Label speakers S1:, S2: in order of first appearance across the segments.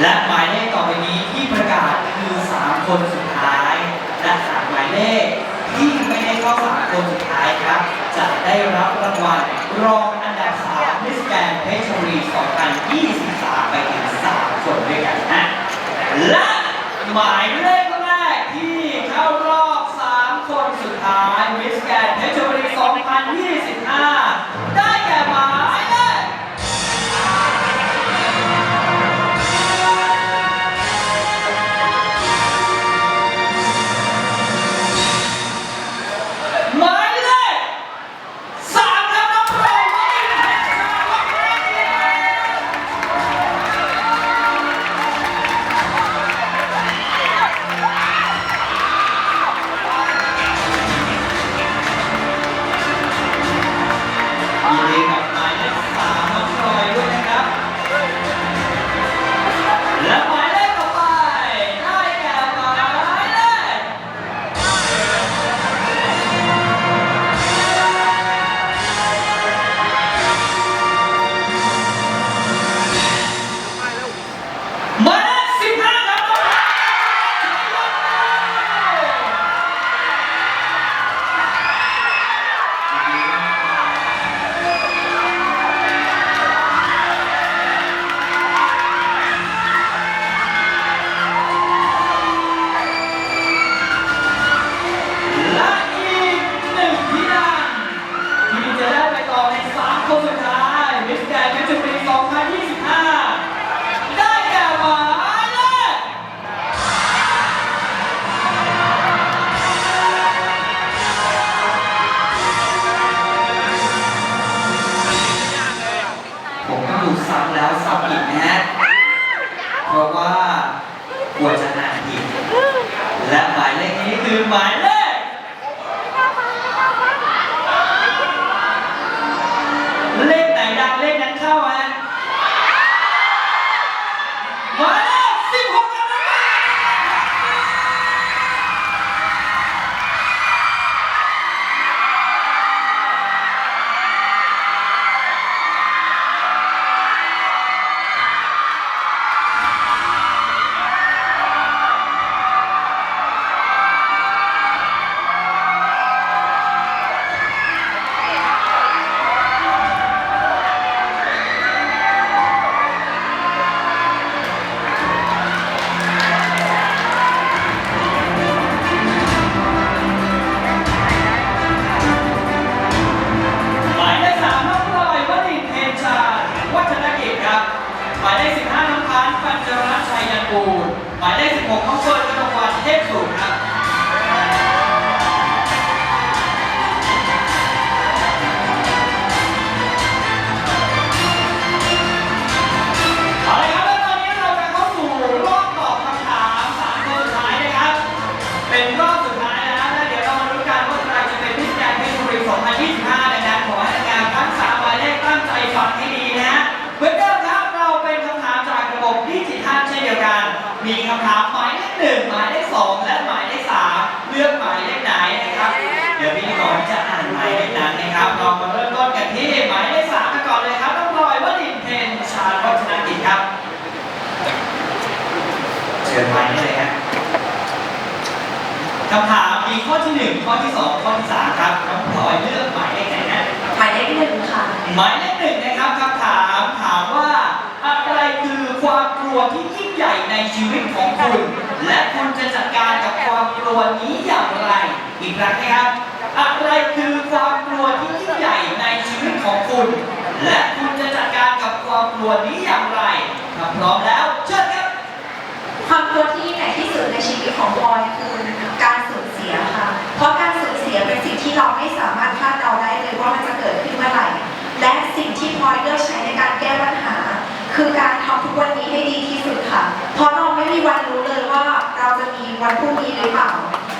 S1: และหมายเลขต่อไปนี้ที่ประกาศคือ 3 คนสุดท้าย และสามหมายเลขที่ไม่ได้เข้าสามคนสุดท้ายครับ จะได้รับรางวัลรองอันดับ3มิสแกนเพชรบุรี 2023 ไปถึง3คนด้วยกันนะ และหมายเลขแรกที่เข้ารอบ 3 คนสุดท้ายมิสแกนเพชรบุรี 2025 หมาย คำถามมีข้อที่หนึ่งข้อที่สองข้อที่สามครับน้องพลอยเลือกหมายเลขไหนนะ
S2: หมายเลขหนึ่งค่ะ
S1: หมายเลขหนึ่งนะครับคำถามถามว่าอะไรคือความกลัวที่ยิ่งใหญ่ในชีวิตของคุณ และคุณจะจัดการกับความกลัวนี้อย่างไร อีกครั้งนะครับอะไรคือความกลัวที่ยิ่งใหญ่ในชีวิตของคุณ และคุณจะจัดการกับความกลัวนี้อย่างไรถ้าพร้อมแล้วเชิญครับ
S2: ความกลัวที่ยิ่งใหญ่ที่สุดในชีวิตของบอยคือการ วันพรุ่งนี้หรือเปล่า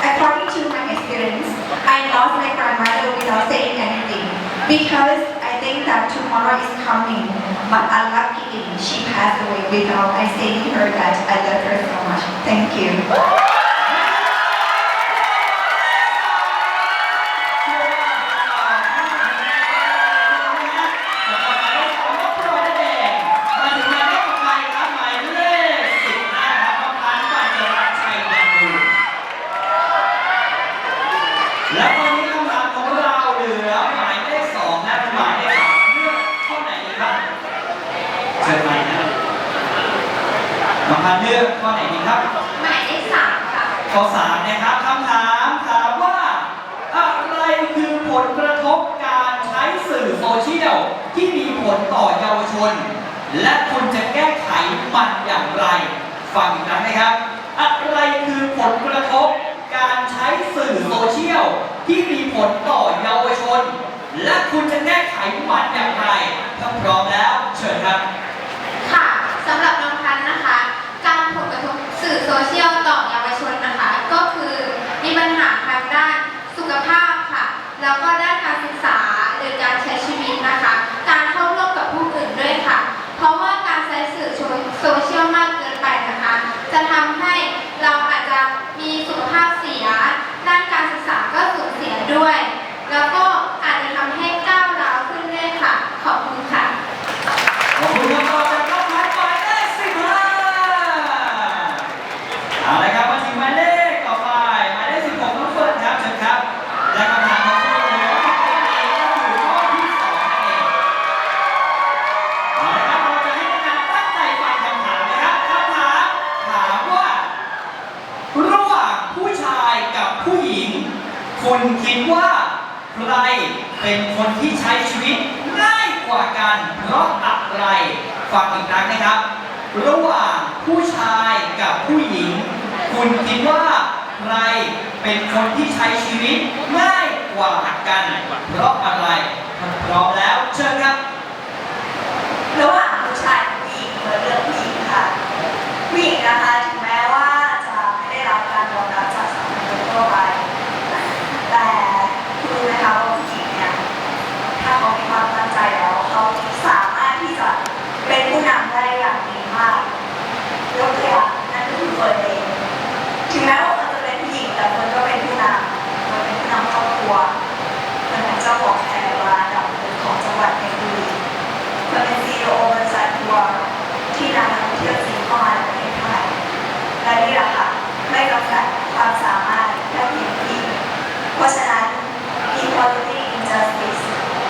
S2: According to my experience I lost my grandmother without saying anything because I think that tomorrow is coming but unluckily she passed away without I saying her that I love her so much thank you และตอนนี้คำถามของเราเหลือหมายเลขสองและหมายเลขสามเลือข้อไหนดีครับเชิญใหม่
S1: นะมาพันเลือข้อไหนดีครับ
S3: หมายเลขสามค่ะ
S1: ข้อสามนะครับคำถามถามว่าอะไรคือผลกระทบการใช้สื่อโซเชียลที่มีผลต่อเยาวชน และคุณจะแก้ไขมันอย่างไร ฟังกันนะครับ อะไรคือผลกระทบ การใช้สื่อโซเชียลที่มีผลต่อเยาวชน และคุณจะแก้ไขมันอย่างไรถ้าพร้อมแล้วเชิญครับ
S3: ค่ะสำหรับน้องพันนะคะ การผลกระทบสื่อโซเชียลต่อเยาวชนนะคะ ก็คือมีปัญหาทางด้านสุขภาพค่ะ แล้วก็ด้ แล้วก็อาจจะทำให้ก้าวร้าวขึ้นด้วยค่ะ ขอบคุณค่ะ
S1: ขอบคุณคำตอบจากน้องพันหมายเลขสิบห้าเอาละครับมาถึงหมายเลขต่อไปหมายเลขสิบหกน้องเฟิร์นครับเชิญครับ และคำถามของคุณเหลืออีกข้อนี้ก็คือข้อที่สองนั่นเองเอาละครับเราจะให้นักการตั้งใจฟังคำถามนะครับคำถามถามว่า ระหว่างผู้ชายกับผู้หญิง คุณคิดว่าใคร เป็นคนที่ใช้ชีวิตง่ายกว่ากัน เพราะอะไรฟังอีกครั้งนะครับ ระหว่างผู้ชายกับผู้หญิง คุณคิดว่าใครเป็นคนที่ใช้ชีวิตง่ายกว่ากัน เพราะอะไรถ้าพร้อมแล้วเชิญครับ
S4: ระหว่างผู้ชายกับผู้หญิงเราเลือกผู้หญิงค่ะ ผู้หญิงนะคะถึงแม้ว่าจะไม่ได้รับการยอมรับจากสังคมโดยทั่วไป แต่คุณรู้ไหมคะว่าผู้หญิงเนี่ยถ้าเขามีความตั้งใจแล้วเขาสามารถที่จะเป็นผู้นำ ได้อย่างดีมากยกตัวอย่างนั่นคือเฟิร์นเองถึงแม้ว่าเฟิร์นจะเป็นผู้หญิงแต่เฟิร์นก็เป็นผู้นำเฟิร์นเป็นผู้นำครอบครัวเฟิร์นเป็นเจ้าของแพรร้านดับของจังหวัดเพชรบุรีมันเป็นซีโอบริษัททัวร์ที่นำนักท่องเที่ยวจีนเข้ามาในประเทศไทยและนี่แหละค่ะไม่จำกัดความสามารถแค่เพียงผู้หญิงเพราะฉะนั้น equality injustice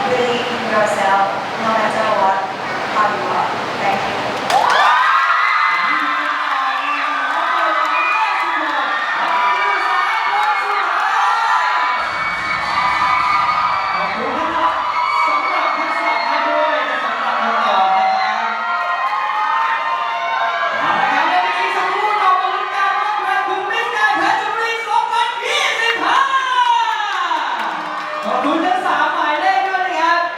S4: believe in yourself